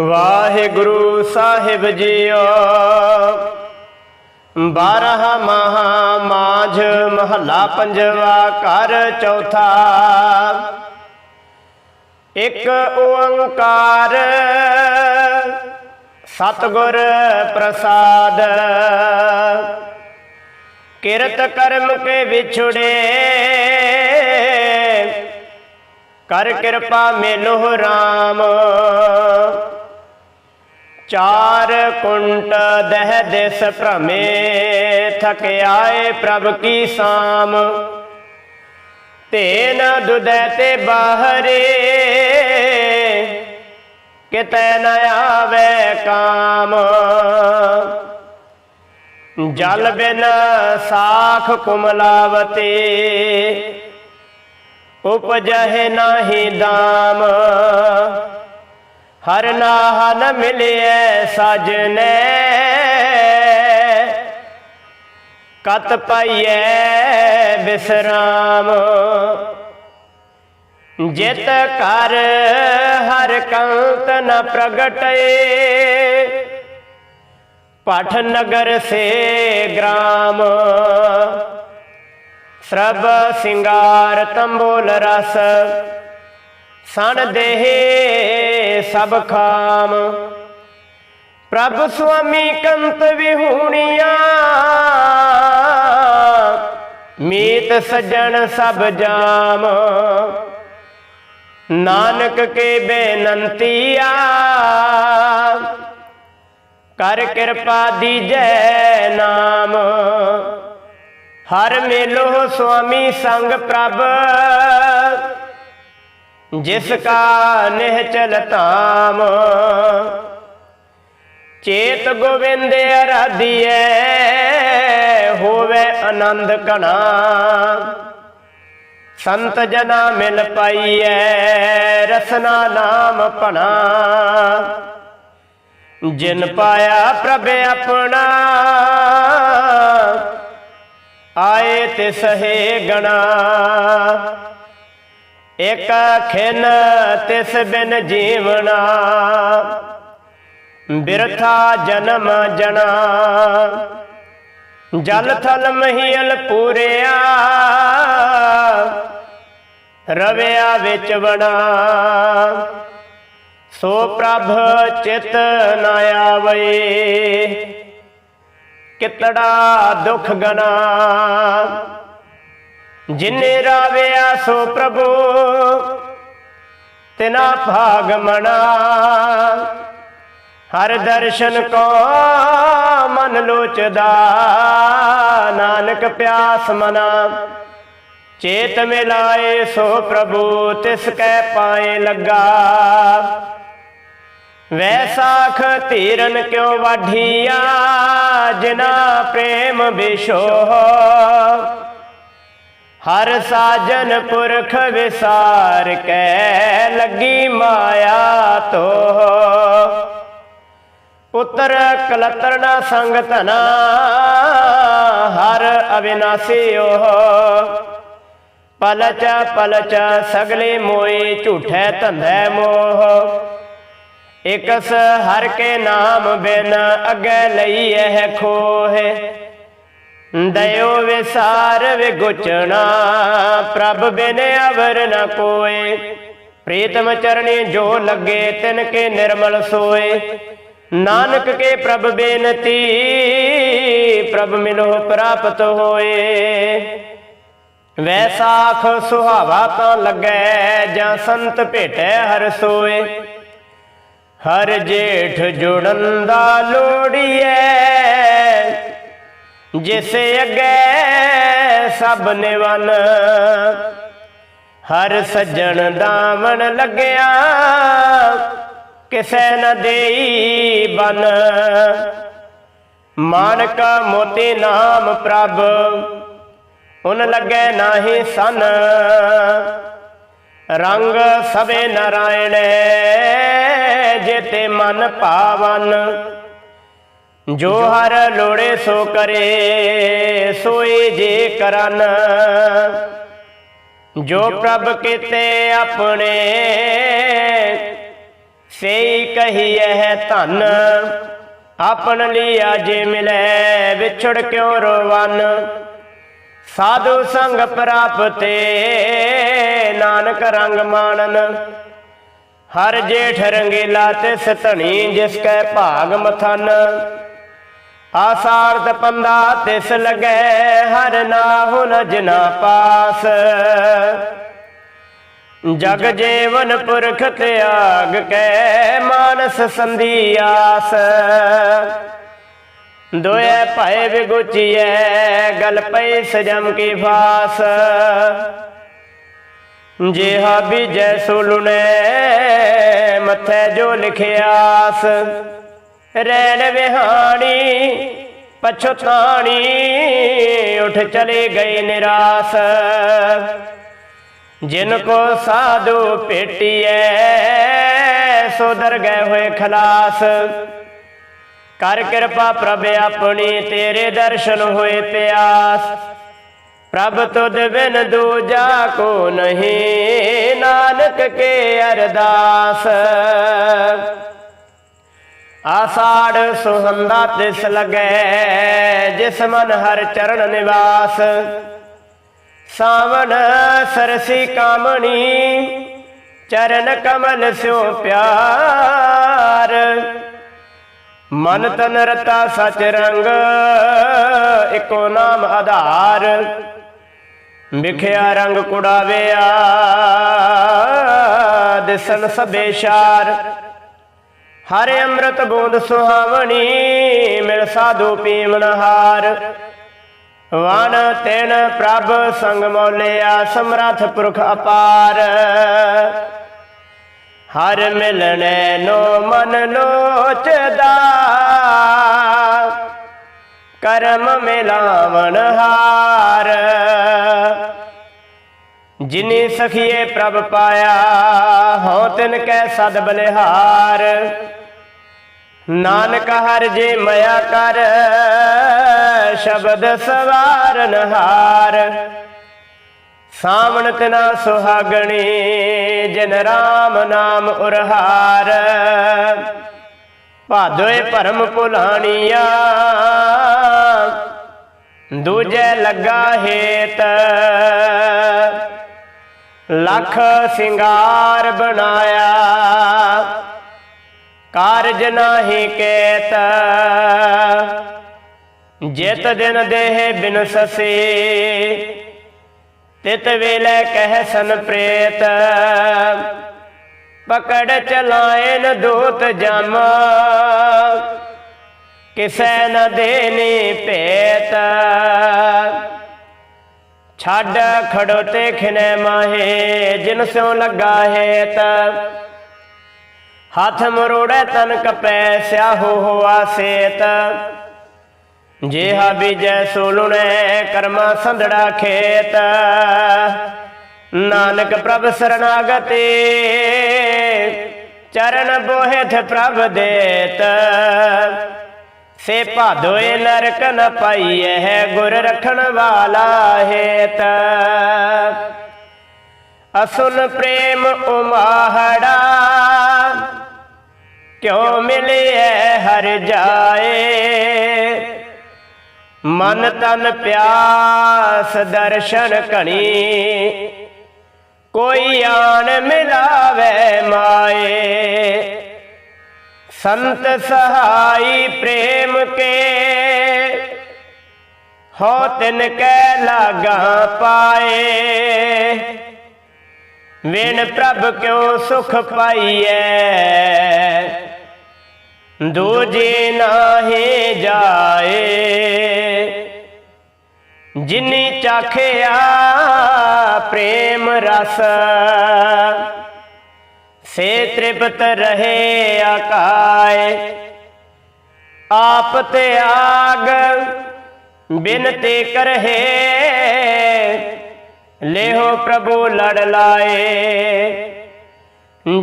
ਵਾਹਿਗੁਰੂ ਸਾਹਿਬ JIO. ਬਾਰਹ ਮਹਾ ਮਾਝ ਮਹੱਲਾ ਪੰਜਵਾ ਘਰ ਚੌਥਾ। ਇੱਕ ਓੰਕਾਰ ਸਤਿਗੁਰ ਪ੍ਰਸਾਦ। ਕਿਰਤ ਕਰਮ ਕੇ ਵਿਛੜੇ। ਕਰ ਕਿਰਪਾ ਮੇਲੋ RAM ਚਾਰ ਕੁੰਟ ਦਹ ਦਿਸ ਭ੍ਰਮੇ, ਥਕ ਪ੍ਰਭ ਕੀ ਸਾਮ। ਤੇਨ ਦੁਦੈ ਤੇ ਬਾਹਰੇ, ਕਿਤੈ ਨ ਆਵੇ ਕਾਮ। ਜਲ ਬਿਨ ਸਾਖ ਕੁਮਲਾਵਤੀ, ਉਪਜਹਿ ਨਾਹੀ ਦਾਮ। ਹਰ ਨਾਹ ਨ ਮਿਲਿਐ ਸਾਜਨੇ। ਕਤ ਪਾਈਐ ਵਿਸ਼ਰਾਮ ਜਿਤ ਕਰ ਹਰ ਕੰਤ ਨ ਪ੍ਰਗਟੇ। ਪਠ ਨਗਰ ਸੇ ਗ੍ਰਾਮ। ਸਰਬ ਸਿੰਗਾਰ ਤੰਬੋਲ ਰਸ। ਸਣ ਦੇਹ ਸਭ ਖਾਮ। ਪ੍ਰਭ ਸੁਆਮੀ ਕੰਤ ਵਿਹੂਣੀਆਂ। ਮੀਤ ਸੱਜਣ ਸਭ ਜਾਮ। ਨਾਨਕ ਕੇ ਬੇਨੰਤੀਆ ਕਰ ਕਿਰਪਾ ਦੀਜੈ ਨਾਮ। ਹਰ ਮੇਲੋ ਸੁਆਮੀ ਸੰਗ ਪ੍ਰਭ। ਜਿਸ ਕਾ ਨਿਹਚਲ ਧਾਮ। ਚੇਤ ਗੋਵਿੰਦ ਅਰਾਧੀਐ, ਹੋਵੇ ਆਨੰਦ ਕਣਾ ਸੰਤ ਜਨਾ ਮਿਲ ਪਾਈਐ, ਰਸਨਾ ਨਾਮ ਭਣਾ। ਜਿਨ ਪਾਇਆ ਪ੍ਰਭ ਆਪਣਾ, ਆਏ ਤੇ ਸਹੇ ਗਣਾ। ਇਕ ਖਿਨ ਤਿਸ ਬਿਨ ਜੀਵਣਾ ਬਿਰਥਾ ਜਨਮ ਜਣਾ ਜਲ ਥਲ ਮਹੀਲ ਪੂਰਿਆ, ਰਵਿਆ ਵਿੱਚ ਬਣਾ ਸੋ ਪ੍ਰਭ ਚਿਤ ਨਾ ਆਵੇ ਕਿਤੜਾ ਦੁਖ ਗਨਾ। ਜਿਨੇ ਰਾਵਿਆ ਸੋ ਪ੍ਰਭੂ, ਤਿਨਾ ਭਾਗ ਮਣਾ ਹਰ ਦਰਸ਼ਨ ਕੋ ਮਨ ਲੋਚਦਾ, ਨਾਨਕ ਪਿਆਸ ਮਨਾ। ਚੇਤ ਮਿਲਾਏ ਸੋ ਪ੍ਰਭੂ, ਤਿਸ ਕੈ ਪਾਏ ਲੱਗਾ। ਵੈਸਾਖ ਧੀਰਨ ਕਿਉ ਵਾਢੀਆ, ਜਿਨਾ ਪ੍ਰੇਮ ਵਿਸ਼ੋ ਹਰ ਸਾਜਨ ਪੁਰਖ ਵਿਸਾਰ ਕੈ ਲੱਗੀ ਮਾਇਆ ਤੋ। ਪੁੱਤਰ ਕਲਤਰਨਾ ਸੰਗ ਧਨਾ, ਹਰ ਅਵਿਨਾਸੀ ਓਹ ਪਲਚ ਪਲਚ ਸਗਲੇ ਮੋਏ ਝੂਠੈ ਧੰਧੈ ਮੋਹ। ਇਕਸ ਹਰ ਕੇ ਨਾਮ ਬਿਨ ਅਗੇ ਲਈ ਇਹ ਖੋਹੇ। ਦਇਓ ਵਿਸਾਰ ਵਿਗੁਚਣਾ, ਪ੍ਰਭ ਬਿਨ ਅਵਰ ਨ ਕੋਏ। ਪ੍ਰੀਤਮ ਚਰਣੀ ਜੋ ਲੱਗੇ ਤਿਨ ਕੇ ਨਿਰਮਲ ਸੋਏ। ਨਾਨਕ ਕੇ ਪ੍ਰਭ ਬੇਨਤੀ, ਪ੍ਰਭ ਮਿਲੋ ਪ੍ਰਾਪਤ ਹੋਏ। ਵੈਸਾਖ ਸੁਹਾਵਾ ਤਾਂ ਲੱਗੈ, ਜਾਂ ਸੰਤ ਭੇਟੈ ਹਰ ਸੋਏ। ਹਰ ਜੇਠ ਜੁੜਨ ਦਾ ਲੋੜੀਐ ਜਿਸ ਅੱਗੇ ਸਭ ਨਿਵਨ, ਹਰ ਸੱਜਣ ਦਾਮਨ ਲੱਗਿਆ, ਕਿਸੇ ਨ ਦੇਈ ਬਨ। ਮਾਨਕ ਮੋਤੀ ਨਾਮ ਪ੍ਰਭ, ਉਨ ਲੱਗੈ ਨਾਹੀ ਸਨ। ਰੰਗ ਸਵੇ ਨਰਾਇਣ, ਜੇਤੇ ਮਨ ਭਾਵਨ ਜੋ ਹਰ ਲੋੜੇ ਸੋ ਕਰੇ ਸੋਏ ਜੇ ਕਰਨ। ਜੋ ਪ੍ਰਭ ਕੀਤੇ ਆਪਣੇ, ਸੇਈ ਕਹੀਐ ਧਨ। ਆਪਣ ਲਿਆ ਜੇ ਮਿਲੈ, ਵਿਛੜ ਕਿਉ ਰੋਵਨ? ਸਾਧੂ ਸੰਗ ਪ੍ਰਾਪਤੇ, ਨਾਨਕ ਰੰਗ ਮਾਣਨ। ਹਰ ਜੇਠ ਰੰਗੀਲਾ ਤਿਸ ਧਣੀ, ਜਿਸ ਕੈ ਭਾਗ ਮਥਨ। ਆਸਾਰਤ ਪੰਦਾ ਤਿਸ ਲਗੈ, ਹਰ ਨਾਹੁ ਨ ਜਿਨਾ ਪਾਸ। ਜਗ ਜੀਵਨ ਪੁਰਖ ਤਿਆਗ ਕੈ, ਮਾਨਸ ਸੰਧੀ ਆਸ। ਦੋਏ ਭੈ ਵਿਗੁਚੀਐ, ਗਲ ਪਈ ਸਜਮ ਕੀ ਫਾਸ। ਜਿਹਾ ਬੀਜੈ ਸੁਲੁਨੇ, ਮੱਥੇ ਜੋ ਲਿਖਿਆਸ। ਰੈਣ ਵਿਹਾਣੀ ਪਛਤਾਣੀ ਉਠ ਚਲੇ ਗਈ ਨਿਰਾਸ। ਜਿਨ ਕੋ ਸਾਧੂ ਭੇਟੀਐ ਸੋ ਦਰ ਗਏ ਹੋਏ ਖਲਾਸ। ਕਰ ਕਿਰਪਾ ਪ੍ਰਭ ਆਪਣੀ, ਤੇਰੇ ਦਰਸ਼ਨ ਹੋਏ ਪਿਆਸ। ਪ੍ਰਭ ਤੁਧ ਬਿਨ ਦੂਜਾ ਕੋ ਨਹੀਂ, ਨਾਨਕ ਕੇ ਅਰਦਾਸ। ਆਸਾੜ ਸੁਹੰਦਾ ਤਿਸ ਲਗੈ, ਜਿਸ ਮਨ ਹਰ ਚਰਨ ਨਿਵਾਸ। ਸਾਵਣ ਸਰਸੀ ਕਾਮਣੀ, ਚਰਨ ਕਮਲ ਸਿਉ ਪਿਆਰ। ਮਨ ਤਨ ਰਤਾ ਸਚ ਰੰਗ, ਇਕੋ ਨਾਮ ਆਧਾਰ। ਵਿਖਿਆ ਰੰਗ ਕੁੜਾਵਿਆ ਦਿਸਨ ਸਭੇ ਸ਼ਾਰ। ਹਰ ਅੰਮ੍ਰਿਤ ਬੂੰਦ ਸੁਹਾਵਣੀ, ਮਿਲ ਸਾਧੂ ਪੀਵਨ ਹਾਰ ਵਨ ਤੈਨ ਪ੍ਰਭ ਸੰਗ ਮੋਲਿਆ, ਸਮਰਥ ਪੁਰਖ ਅਪਾਰ। ਹਰ ਮਿਲਣੇ ਨੋ ਮਨ ਲੋਚਦਾ ਕਰਮ ਮਿਲਾਵਣ ਹਾਰ। ਜਿਨੀ ਸਖੀਏ ਪ੍ਰਭ ਪਾਇਆ, ਹਉ ਤਿਨ ਕੈ ਸਦ ਬਲਿਹਾਰ। ਨਾਨਕ ਹਰ ਜੇ ਮਇਆ ਕਰ, ਸ਼ਬਦ ਸਵਾਰਨ ਹਾਰ। ਸਾਵਣ ਤਿਨਾ ਸੁਹਾਗਣੀ, ਜਿਨ ਰਾਮ ਨਾਮ ਉਰਹਾਰ। ਭਾਦੋਏ ਭਰਮ ਭੁਲਾਣੀਆਂ, ਦੂਜੇ ਲੱਗਾ ਹੇਤ। ਲੱਖ ਸਿੰਗਾਰ ਬਣਾਇਆ ਕਾਰਜ ਨਾਹੀ ਕੇਤ। ਜਿਤ ਦਿਨ ਦੇਹ ਬਿਨ ਸਸੇ, ਤਿਤ ਵੇਲੇ ਕਹਿ ਸਨ ਪ੍ਰੇਤ। ਪਕੜ ਚਲਾਇਨ ਦੂਤ ਜਮ, ਕਿਸੈ ਨ ਦੇਨੀ ਭੇਤ। ਛੱਡ ਖੜੋ ਤੇ ਖਿਨੇ ਮਾਹੇ, ਜਿਨ ਸਿਉ ਲੱਗਾ ਹੈ ਹੇਤ। ਹੱਥ ਮਰੋੜੈ ਤਨ ਕਪੈ, ਸਿਆਹੋ ਹੋਆ ਸੇਤ। ਜਿਹਾ ਬੀਜੈ ਸੋਲੁਣੈ, ਕਰਮਾ ਸੰਧੜਾ ਖੇਤ। ਨਾਨਕ ਪ੍ਰਭ ਸਰਨਾਗਤੇ, ਚਰਨ ਬੋਹਿਥ ਪ੍ਰਭ ਦੇਤ। ਸੇ ਭਾਦੋਏ ਨਰਕ ਨ ਪਾਈਐ, ਗੁਰ ਰਖਣ ਵਾਲਾ ਹੇਤ। ਅਸੁਨ ਪ੍ਰੇਮ ਉਮਾਹੜਾ ਕਿਉ ਮਿਲਿਐ ਹਰ ਜਾਏ? ਮਨ ਤਨ ਪਿਆਸ ਦਰਸ਼ਨ ਘਣੀ। ਕੋਈ ਆਣ ਮਿਲਾਵੇ ਮਾਏ। ਸੰਤ ਸਹਾਈ ਪ੍ਰੇਮ ਕੇ। ਹੋ ਤਿਨ ਕੈ ਲਾਗਾ ਪਾਏ। ਵਿਣ ਪ੍ਰਭ ਕਿਉ ਸੁਖ ਪਾਈਐ? ਦੂਜੀ ਨਾਹੀ ਜਾਏ ਜਿਨੀ ਚਾਖਿਆ ਪ੍ਰੇਮ ਰਸ ਸੇ ਤ੍ਰਿਪਤ ਰਹੇ ਆਕਾਏ ਆਪ ਤਿਆਗ ਬਿਨਤੀ ਕਰਹਿ ਲੇਹੋ ਪ੍ਰਭੂ ਲੜ ਲਾਏ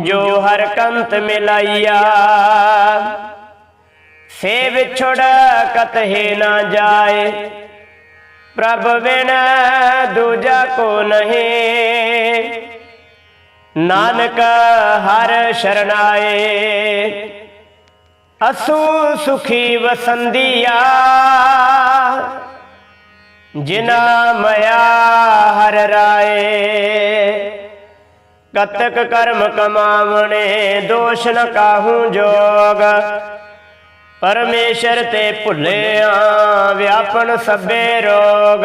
ਜੋ ਹਰ ਕੰਤ ਮਿਲਾਈਆ। ਸੇ ਵਿਛੜ ਕਤਹਿ ਨਾ ਜਾਏ। ਪ੍ਰਭ ਬਿਨ ਦੂਜਾ ਕੋ ਨਹੀਂ। ਨਾਨਕ ਹਰ ਸ਼ਰਨਾਏ। ਅਸੂ ਸੁਖੀ ਵਸੰਦੀਆ। ਜਿਨਾ ਮਇਆ ਹਰ ਰਾਏ। ਕਤਕ ਕਰਮ ਕਮਾਵਣੇ, ਦੋਸ਼ ਨ ਕਾਹੂ ਜੋਗ। ਪਰਮੇਸ਼ਰ ਤੇ ਭੁੱਲਿਆ, ਵਿਆਪਨ ਸਭੇ ਰੋਗ।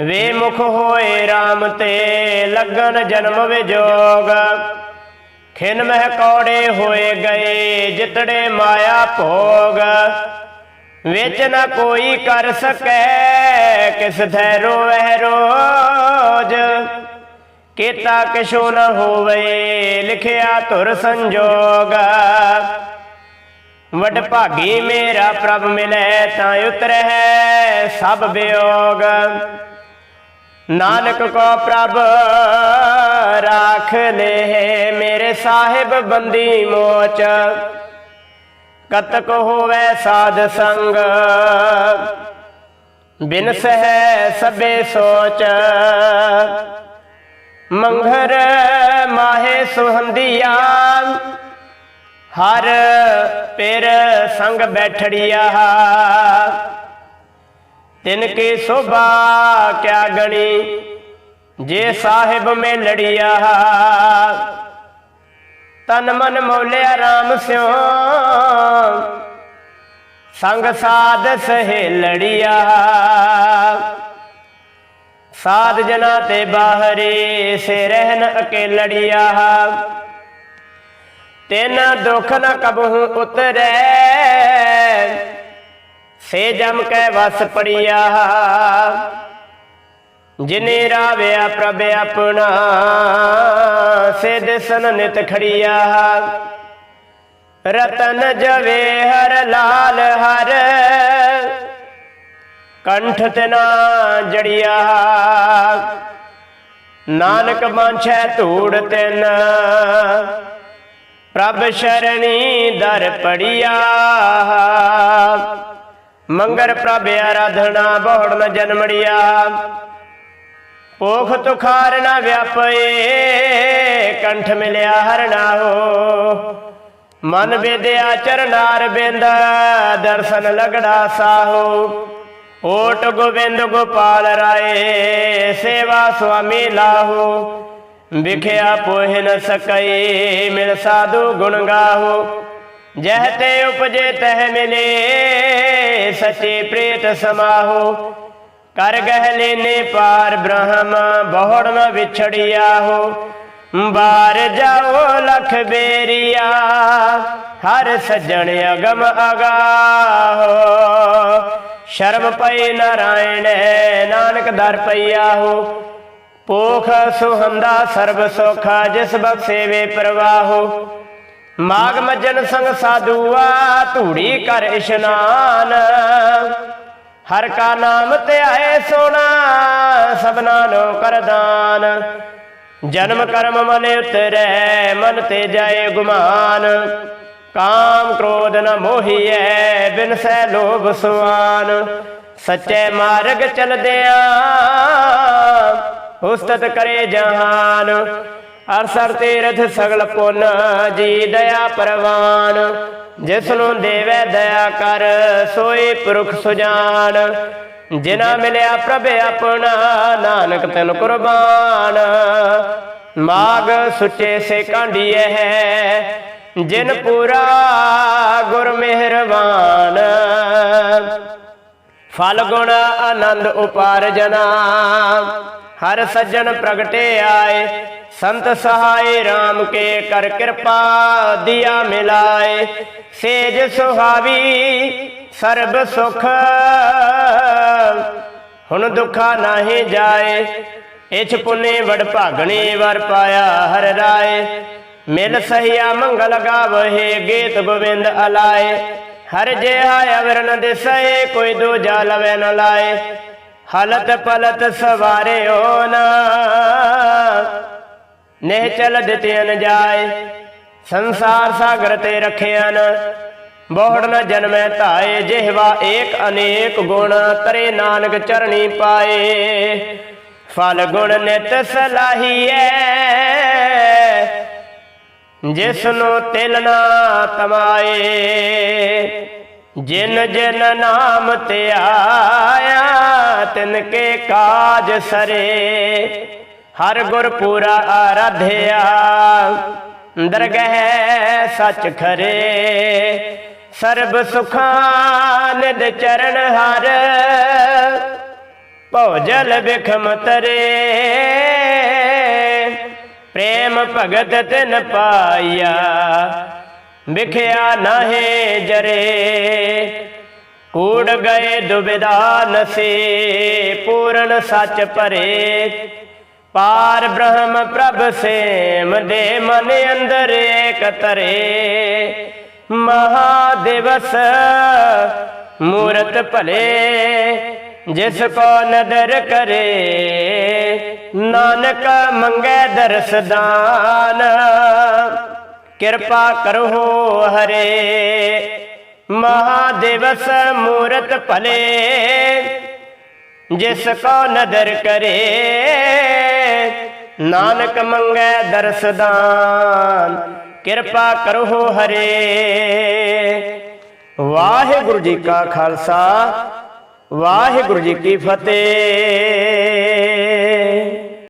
ਵੇ ਮੁਖ ਹੋਏ RAM ਤੇ, ਲੱਗਨ ਜਨਮ ਵਿਜੋਗ ਖਿਨ ਮਹਿ ਕੌੜੇ ਹੋਏ ਗਏ, ਜਿਤੜੇ ਮਾਇਆ ਭੋਗ। ਵਿੱਚ ਨਾ ਕੋਈ ਕਰ ਸਕੈ, ਕਿਸ ਥੈ ਰੋਵੈ ਰੋਜ। ਕੀਤਾ ਕਿਛੋ ਨ ਹੋਵੇ, ਲਿਖਿਆ ਧੁਰ ਸੰਜੋਗ। ਵਡ ਭਾਗੀ ਮੇਰਾ ਪ੍ਰਭ ਮਿਲੈ ਤਾਂ ਉਤਰੈ ਸਭ ਬਿਯੋਗ ਨਾਨਕ ਕੋ ਪ੍ਰਭ ਰਾਖ ਲੈ ਮੇਰੇ ਸਾਹਿਬ ਬੰਦੀ ਮੋਚ। ਕਤਕ ਹੋਵੇ ਸਾਧ ਸੰਗ, ਬਿਨ ਸਹਿ ਸਭੇ ਸੋਚ। ਮੰਘਰ ਮਾਹੇ ਸੁਹੰਦੀਆ। ਹਰ ਪੇਰ ਸੰਗ ਬੈਠੜੀਆ। ਤਿਨ ਕੀ ਸੋਭਾ ਕਿਆ ਗਣੀ, ਜੇ ਸਾਹਿਬ ਮੇ ਲੜੀਆ ਤਨ ਮਨ ਮੋਲਿਆ RAM ਸਿਓ ਸੰਗ ਸਾਧ ਸਹੇ ਲੜੀਆ ਸਾਧ ਜਨਾ ਤੇ ਬਾਹਰੇ ਸੇ ਰਹਿਨ ਅਕੇਲੜੀਆ। ਤਿਨ ਦੁਖ ਨ ਕਬਹੂ ਉਤਰੈ, ਸੇ ਜਮ ਕੈ ਵਸ ਪੜੀਆ। ਜਿਨੇ ਰਾਵਿਆ ਪ੍ਰਭ ਆਪਣਾ, ਸੇ ਦਿਸਨ ਨਿਤ ਖੜੀਆ। ਰਤਨ ਜਵੇ ਹਰ ਲਾਲ ਹਰ ਕੰਠ ਤੇ ਨਾ ਜੜੀਆ। ਨਾਨਕ ਮਾਂਛੈ ਧੂੜ ਤਿਨ। ਪ੍ਰਭ ਸ਼ਰਣੀ ਦਰ ਪੜੀਆ। ਮੰਗਰ ਪ੍ਰਭ ਆਰਾਧਨਾ ਬਹੁੜ ਨ ਜਨਮੜੀਆ। ਪੋਖ ਤੁਖਾਰ ਨ ਵਿਆਪਏ, ਕੰਠ ਮਿਲਿਆ ਹਰਣਾ ਹੋ ਮਨ ਵਿਦਿਆ ਚਰਨਾਰ ਬਿੰਦ, ਦਰਸ਼ਨ ਲਗੜਾ ਸਾਹੋ। ਓਟ ਗੋਬਿੰਦ ਗੋਪਾਲ ਰਾਏ, ਸੇਵਾ ਸੁਆਮੀ ਲਾਹੋ। ਵਿਖਿਆ ਪੋਹਿ ਨ ਸਕਈ, ਮਿਲ ਸਾਧੂ ਗੁਣ ਗਾਹੋ। ਜਹ ਤੇ ਉਪਜੇ ਤਹ ਮਿਲੇ, ਸਚੇ ਪ੍ਰੀਤ ਸਮਾਹੋ। ਕਰ ਗਹਿ ਲੈਨੇ ਪਾਰ ਬ੍ਰਹਮ, ਬਹੁੜ ਨ ਵਿਛੜਿਆ ਹੋ ਬਾਰ ਜਾਓ ਲਖ ਬੇਰੀਆ, ਹਰ ਸੱਜਣ ਅਗਮ ਅਗਾਹੋ। ਸ਼ਰਮ ਪਈ ਨਾਰਾਇਣ, ਨਾਨਕ ਦਰ ਪਈਆ ਹੋ। ਪੋਖ ਸੁਹੰਦਾ ਸਰਬ ਸੁਖਾ, ਜਿਸ ਬਖਸ਼ੇ ਪ੍ਰਵਾਹੋ ਮਾਗ ਮਜਨ ਸੰਗ ਸਾਧੂਆ, ਧੂੜੀ ਕਰ ਇਸ਼ਨਾਨ। ਹਰ ਕਾ ਨਾਮ ਧਿਆਏ ਸੋਣਾ ਸਭਨਾ ਨੂੰ ਕਰਦਾਨ ਜਨਮ ਕਰਮ ਮਨ ਉਤਰੈ, ਮਨ ਤੇ ਜਾਏ ਗੁਮਾਨ। ਕਾਮ ਕ੍ਰੋਧ ਨ ਮੋਹੀਐ, ਬਿਨ ਸੈ ਲੋਭ ਸੁਆਨ। ਸੱਚੇ ਮਾਰਗ ਚਲਦਿਆਂ ਉਸਤਤ ਕਰੇ ਜਹਾਨ। ਅਰਸਰ ਤੀਰਥ ਸਗਲ ਪੁੰਨ ਜੀ ਦਇਆ ਪਰਵਾਨ। ਜਿਸ ਨੂੰ ਦੇਵੇ ਦਇਆ ਕਰ, ਸੋਈ ਪੁਰਖ ਸੁਜਾਨ। ਜਿਨਾ ਮਿਲਿਆ ਪ੍ਰਭ ਆਪਣਾ, ਨਾਨਕ ਤਨ ਕੁਰਬਾਨ। ਮਾਗ ਸੁੱਚੇ ਸੇ ਕਾਂਡੀਏ ਹੈ ਜਿਨ ਪੂਰਾ ਗੁਰ ਮਿਹਰਬਾਨ। ਫਲ ਗੁਣ ਆਨੰਦ ਉਪਾਰਜਨਾ। ਹਰ ਸੱਜਣ ਪ੍ਰਗਟੇ ਆਏ, ਸੰਤ ਸਹਾਏ RAM ਕੇ ਕਰ ਕਿਰਪਾ ਦਿਆ ਮਿਲਾਏ। ਸੇਜ ਸੁਹਾਵੀ, ਸਰਬ ਸੁਖ। ਹੁਣ ਦੁਖਾ ਨਾਹੀ ਜਾਏ, ਇਛ ਪੁਨੇ ਵਡ ਭਾਗਣੇ ਵਰ ਪਾਇਆ ਹਰ ਰਾਏ। ਮਿਲ ਸਹੀਆ ਮੰਗਲ ਗਾਵਹਿ, ਗੀਤ ਗੋਬਿੰਦ ਅਲਾਏ। ਹਰ ਜਿਹਾ ਅਵਰਨ ਦਿਸਏ ਕੋਈ ਦੂਜਾ ਲਵੇ ਨ ਲਾਏ। ਹਲਤ ਪਲਤ ਸਵਾਰਿਓ ਨਾ। ਨਹਿ ਚਲ ਦਿਤਿਆਨ ਜਾਏ। ਸੰਸਾਰ ਸਾਗਰ ਤੇ ਰਖਿਆਨ ਬਹੁੜ ਨ ਜਨਮੈ ਧਾਏ, ਜਿਹਵਾ ਏਕ ਅਨੇਕ ਗੁਣ, ਤਰੇ ਨਾਨਕ ਚਰਣੀ ਪਾਏ। ਫਲ ਗੁਣ ਨਿਤ ਸਲਾਹੀਐ ਜਿਸ ਨੂੰ ਤਿਲ ਨਾ ਤਮਾਏ ਜਿਨ ਜਿਨ ਨਾਮ ਤੇ ਆਇਆ ਤਿਨ ਕੇ ਕਾਜ ਸਰੇ। ਹਰ ਗੁਰ ਪੂਰਾ ਆਰਾਧਿਆ, ਦਰਗਹਿ ਸੱਚ ਖਰੇ। ਸਰਬ ਸੁਖਾਂ ਨਿਦ ਚਰਨ ਹਰ ਭੋਜਲ ਬਿਖਮ ਤਰੇ। ਪ੍ਰੇਮ ਭਗਤ ਤਿਨ ਪਾਇਆ, ਵਿਖਿਆ ਨਾਹੇ ਜਰੇ। ਕੂੜ ਗਏ ਦੁਬਿਦਾਨ ਸੇ, ਪੂਰਨ ਸੱਚ ਭਰੇ। ਪਾਰ ਬ੍ਰਹਮ ਪ੍ਰਭ ਸੇਮ ਦੇ ਮਨ ਅੰਦਰ ਏਕ ਤਰੇ। ਮਹਾਦਿਵਸ ਮੂਰਤ ਭਲੇ, ਜਿਸ ਕੋ ਨਦਰ ਕਰੇ। ਨਾਨਕ ਮੰਗੈ ਦਰਸਦਾਨ ਕਿਰਪਾ ਕਰੋ ਹਰੇ। ਮਹਾਦਿਵਸ ਮੂਰਤ ਭਲੇ। ਜਿਸ ਕੋ ਨਦਰ ਕਰੇ। ਨਾਨਕ ਮੰਗੈ ਦਰਸਦਾਨ ਕਿਰਪਾ ਕਰੋ ਹਰੇ। ਵਾਹਿਗੁਰੂ ਜੀ ਕਾ ਖਾਲਸਾ। ਵਾਹਿਗੁਰੂ ਜੀ ਕੀ ਫਤਿਹ।